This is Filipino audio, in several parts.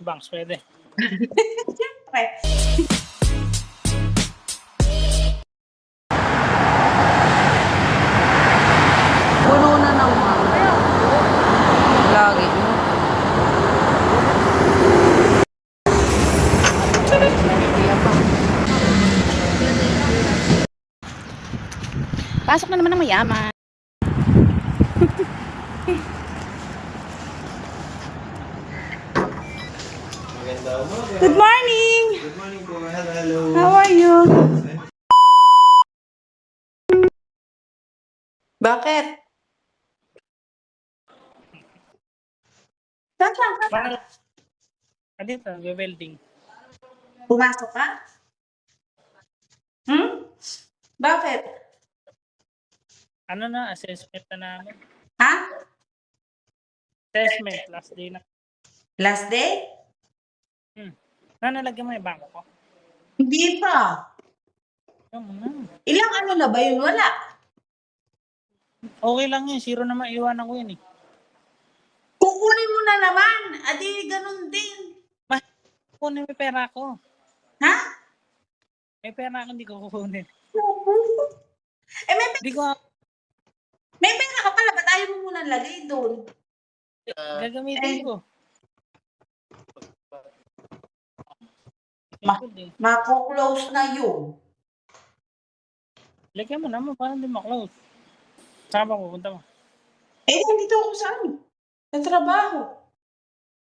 Banks, pwede. Siyempre. Puno na naman. Lagi. no? Pasok na naman ng mayaman. Good morning! Good morning po. Hello, hello. How are you? Bakit? Saan ka? Bakit? Ah, dito, welding. Pumasok ka? Hmm? Bakit? Ano na, assessment na namin. Ha? Assessment, last day na. Last day? Na, nalagyan mo yung bangko ko. Hindi pa. Na. Ilang ano na ba yun? Wala. Okay lang yun, zero na maiwanan ko yun eh. Kukunin mo na naman. Adi, ganun din. Kunin mo yung pera ko. Ha? May pera ako, hindi ko kukunin. eh, may, Hindi ko, may pera ka pala. Ba't ayaw mo muna lagay doon? gagamitin ko. Ma-. Mako-close na yun. Lagyan mo naman, parang hindi ma-close. Saan ba pupunta mo? Eh, nandito ako sa ano? Sa trabaho.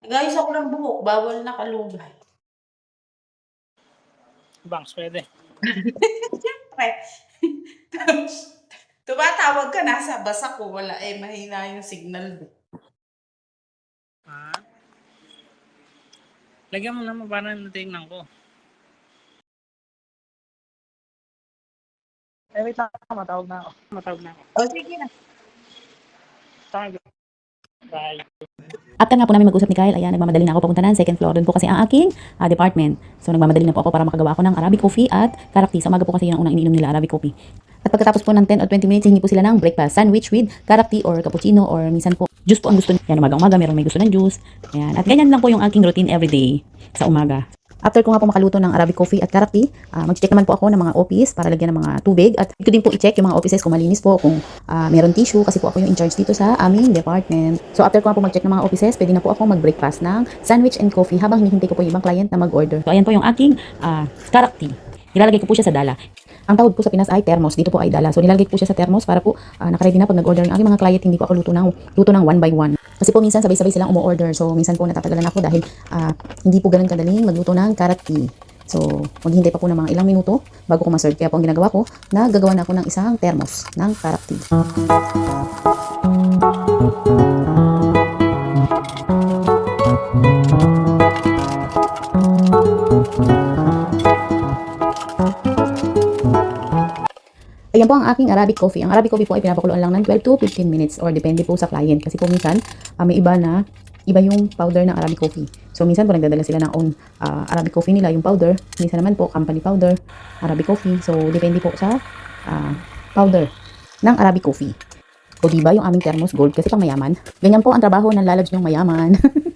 Nagayos ako ng buhok. Bawal na kalugay. Banks, pwede. Siyempre. Tumatawag ka, nasa basa ko. Wala eh, mahina yung signal. Ha? Lagyan mo naman, parang natingnan ko. Eh, wait lang. Matawag na ako. Matawag na ako. O, sige na. Tama. Bye. After nga po namin mag-usap ni Kyle, ayan, nagmamadali na ako papunta ng second floor. Doon po kasi ang aking ah, department. So, nagmamadali na po ako para makagawa ako ng Arabic coffee at karakti. Sa umaga po kasi yun ang unang iniinom nila, Arabic coffee. At pagkatapos po ng 10 or 20 minutes, hingi po sila ng breakfast. Sandwich with karakti or cappuccino or minsan po, juice po ang gusto niya. Yan, umaga-umaga, meron may gusto ng juice. Ayan. At ganyan lang po yung aking routine everyday sa umaga. After ko nga po makaluto ng Arabic coffee at karakti, ah, mag-check naman po ako ng mga office para lagyan ng mga tubig. At ko din po i-check yung mga offices kung malinis po, kung ah, meron tissue, kasi po ako yung in charge dito sa aming department. So after ko nga po mag-check ng mga offices, pwede na po ako mag-breakfast ng sandwich and coffee habang hinihintay ko po yung ibang client na mag-order. So ayan po yung aking ah, karakti. Nilalagay ko po siya sa dala. Ang tawag po sa Pinas ay thermos. Dito po ay dala. So nilalagay ko po siya sa thermos para po ah, nakaready na pag nag-order ng aking mga client, hindi po ako luto ng, luto ng one by one. Kasi po minsan sabay-sabay silang umu-order. So minsan po natatagalan ako dahil ah, hindi po ganun kadaling magluto ng karakti. So, maghintay pa po ng mga ilang minuto bago ko ma-serve. Kaya po ang ginagawa ko, naggagawa na ako ng isang thermos ng karakti. Ayan po ang aking Arabic coffee. Ang Arabic coffee po ay pinapakuluan lang ng 12 to 15 minutes or depende po sa client. Kasi po minsan, ah, may iba na, iba yung powder ng Arabic coffee. So minsan po nagdadala sila ng own ah, Arabic coffee nila, yung powder. Minsan naman po, company powder, Arabic coffee. So depende po sa ah, powder ng Arabic coffee. O diba yung aming thermos gold kasi pang mayaman. Ganyan po ang trabaho ng lalabs ng mayaman.